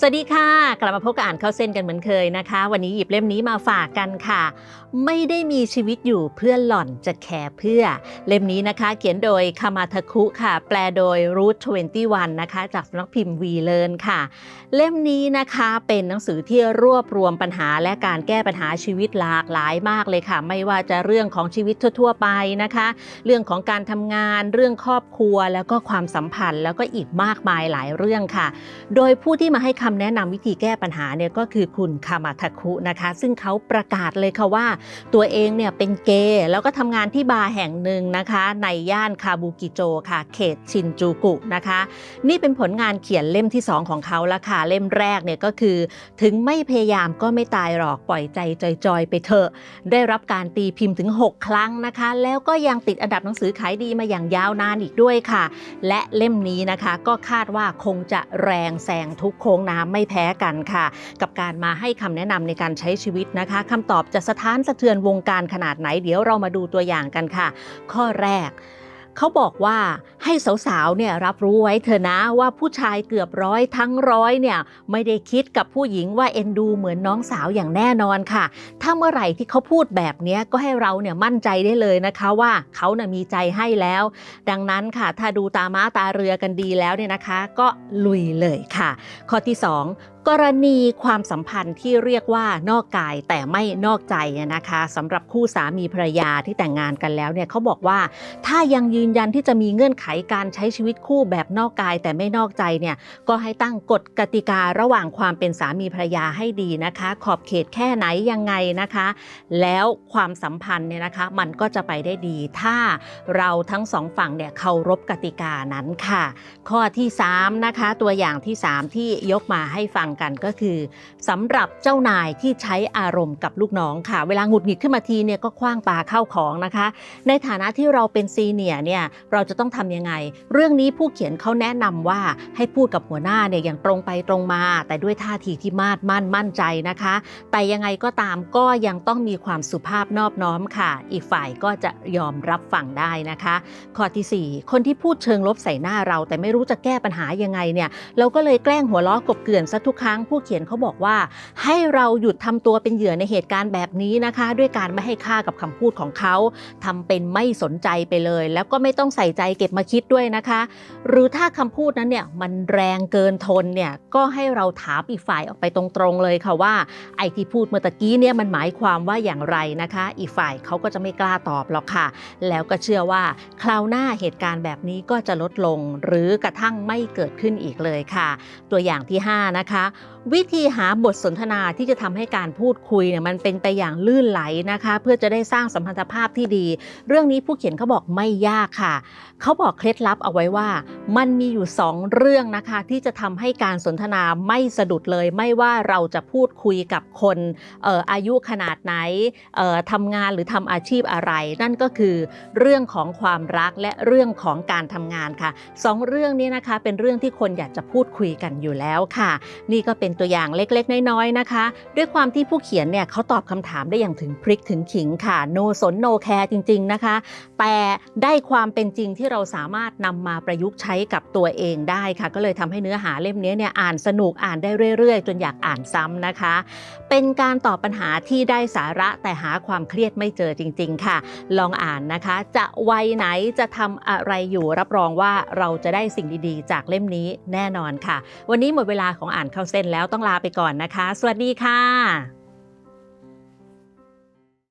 สวัสดีค่ะ กลับมาพบกับอ่านเข้าเส้นกันเหมือนเคยนะคะ วันนี้หยิบเล่มนี้มาฝากกันค่ะ ไม่ได้มีชีวิตอยู่เพื่อหล่อนจะแคร์เพื่อ เล่มนี้นะคะ เขียนโดยคามาทาคุค่ะ แปลโดยรูท21 นะคะ จากสำนักพิมพ์วีเลนค่ะ เล่มนี้นะคะเป็นหนังสือที่รวบรวมปัญหาและการแก้ปัญหาชีวิตหลากหลายมากเลยค่ะ ไม่ว่าจะเรื่องของชีวิตทั่ว ๆ ไปนะคะ เรื่องของการทำงานเรื่องครอบครัวแล้วก็ความสัมพันธ์ แล้วก็อีกมากมายหลายเรื่องค่ะ โดยผู้ที่มาให้คำแนะนำวิธีแก้ปัญหาเนี่ยก็คือคุณคามาทาคุนะคะ ซึ่งเขาประกาศเลยค่ะว่า ตัวเองเนี่ยเป็นเกย์แล้วก็ทำงานที่บาร์แห่งหนึ่งนะคะ ในย่านคาบูกิโจค่ะ เขตชินจูกุนะคะ นี่เป็นผลงานเขียนเล่มที่ 2 ของเขาละค่ะเล่มแรกเนี่ยก็คือ ถึงไม่พยายามก็ไม่ตายหรอกปล่อยใจจอยๆไปเถอะได้รับการตีพิมพ์ถึง 6 ครั้งนะคะ แล้วก็ยังติดอันดับหนังสือขายดีมาอย่างยาวนานอีกด้วยค่ะ และเล่มนี้นะคะก็คาดว่าคงจะแรงแซงทุกโค้งน้ำไม่แพ้กันค่ะ กับการมาให้คำแนะนำในการใช้ชีวิตนะคะคำตอบจะสะท้านสะเทือนวงการขนาดไหน เดี๋ยวเรามาดูตัวอย่างกันค่ะ ข้อแรก เขาบอกว่าให้สาวๆเนี่ยรับรู้ไว้เถอะนะว่าผู้ชายเกือบร้อยทั้งร้อยเนี่ยไม่ได้คิดกับผู้หญิงว่าเอ็นดูเหมือนน้องสาวอย่างแน่นอนค่ะ ถ้าเมื่อไหร่ที่เขาพูดแบบเนี้ยก็ให้เราเนี่ยมั่นใจได้เลยนะคะว่าเขาน่ะมีใจให้แล้ว ดังนั้นค่ะ ถ้าดูตาม้าตาเรือกันดีแล้วเนี่ยนะคะ ก็ลุยเลยค่ะ ข้อที่ 2 กรณีความสัมพันธ์ที่เรียกว่านอกกายแต่ไม่นอกใจนะคะสำหรับคู่สามีภรรยาที่แต่งงานกันแล้วเนี่ยเขาบอกว่า ถ้ายังยืนยันที่จะมีเงื่อนไขการใช้ชีวิตคู่แบบนอกกายแต่ไม่นอกใจเนี่ยก็ให้ตั้งกฎกติการะหว่างความเป็นสามีภรรยาให้ดีนะคะ ขอบเขตแค่ไหนยังไงนะคะ แล้วความสัมพันธ์เนี่ยนะคะมันก็จะไปได้ดี ถ้าเราทั้งสองฝั่งเนี่ยเคารพกติกานั้นค่ะ ข้อที่3นะคะตัวอย่างที่ 3 ที่ยกมาให้ฟังกันก็คือสำหรับเจ้านายที่ใช้อารมณ์กับลูกน้องค่ะ เวลาหงุดหงิดขึ้นมาทีเนี่ยก็คว้างปาเข้าของนะคะ ในฐานะที่เราเป็นซีเนียเนี่ยเราจะต้องทำยังไง เรื่องนี้ผู้เขียนเขาแนะนำว่าให้พูดกับหัวหน้าเนี่ยอย่างตรงไปตรงมา แต่ด้วยท่าทีที่มาดมั่นมั่นใจนะคะ แต่ยังไงก็ตามก็ยังต้องมีความสุภาพนอบน้อมค่ะ อีกฝ่ายก็จะยอมรับฟังได้นะคะ ข้อทีสี่4 คนที่พูดเชิงลบใส่หน้าเรา แต่ไม่รู้จะแก้ปัญหายังไงเนี่ยเราก็เลยแกล้งหัวล้อกบเกลื่อนซะทุกครั้งผู้เขียนเขาบอกว่า ให้เราหยุดทำตัวเป็นเหยื่อในเหตุการณ์แบบนี้นะคะ ด้วยการไม่ให้ค่ากับคำพูดของเขาทำเป็นไม่สนใจไปเลย แล้วก็ไม่ต้องใส่ใจเก็บมาคิดด้วยนะคะ หรือถ้าคำพูดนั้นเนี่ยมันแรงเกินทนเนี่ยก็ให้เราถามอีกฝ่ายออกไปตรงๆเลยค่ะว่าไอ้ที่พูดเมื่อตะกี้เนี่ยมันหมายความว่าอย่างไรนะคะ อีกฝ่ายเขาก็จะไม่กล้าตอบหรอกค่ะ แล้วก็เชื่อว่าคราวหน้าเหตุการณ์แบบนี้ก็จะลดลง หรือกระทั่งไม่เกิดขึ้นอีกเลยค่ะ ตัวอย่างที่ 5 นะคะวิธีหาบทสนทนาที่จะทำให้การพูดคุยเนี่ยมันเป็นไปอย่างลื่นไหลนะคะ เพื่อจะได้สร้างสัมพันธภาพที่ดี เรื่องนี้ผู้เขียนเขาบอกไม่ยากค่ะ เขาบอกเคล็ดลับเอาไว้ว่า มันมีอยู่2เรื่องนะคะที่จะทำให้การสนทนาไม่สะดุดเลย ไม่ว่าเราจะพูดคุยกับคนอออายุขนาดไหนออทำงานหรือทำอาชีพอะไร นั่นก็คือเรื่องของความรักและเรื่องของการทำงานค่ะสองเรื่องนี้นะคะเป็นเรื่องที่คนอยากจะพูดคุยกันอยู่แล้วค่ะ นี่ก็เป็นตัวอย่างเล็กๆ น้อยๆนะคะ ด้วยความที่ผู้เขียนเนี่ยเขาตอบคำถามได้อย่างถึงพริกถึงขิงค่ะโนสนโนแคร์จริง ๆนะคะ แต่ได้ความเป็นจริงที่เราสามารถนำมาประยุกต์ใช้กับตัวเองได้ค่ะก็เลยทำให้เนื้อหาเล่มนี้เนี่ยอ่านสนุกอ่านได้เรื่อย ๆ จนอยากอ่านซ้ำนะคะ เป็นการตอบปัญหาที่ได้สาระแต่หาความเครียดไม่เจอจริง ๆ ค่ะ ลองอ่านนะคะ จะวัยไหนจะทำอะไรอยู่รับรองว่าเราจะได้สิ่งดีๆ จากเล่มนี้แน่นอนค่ะ วันนี้หมดเวลาของอ่านเข้าเส้นแล้วต้องลาไปก่อนนะคะ สวัสดีค่ะ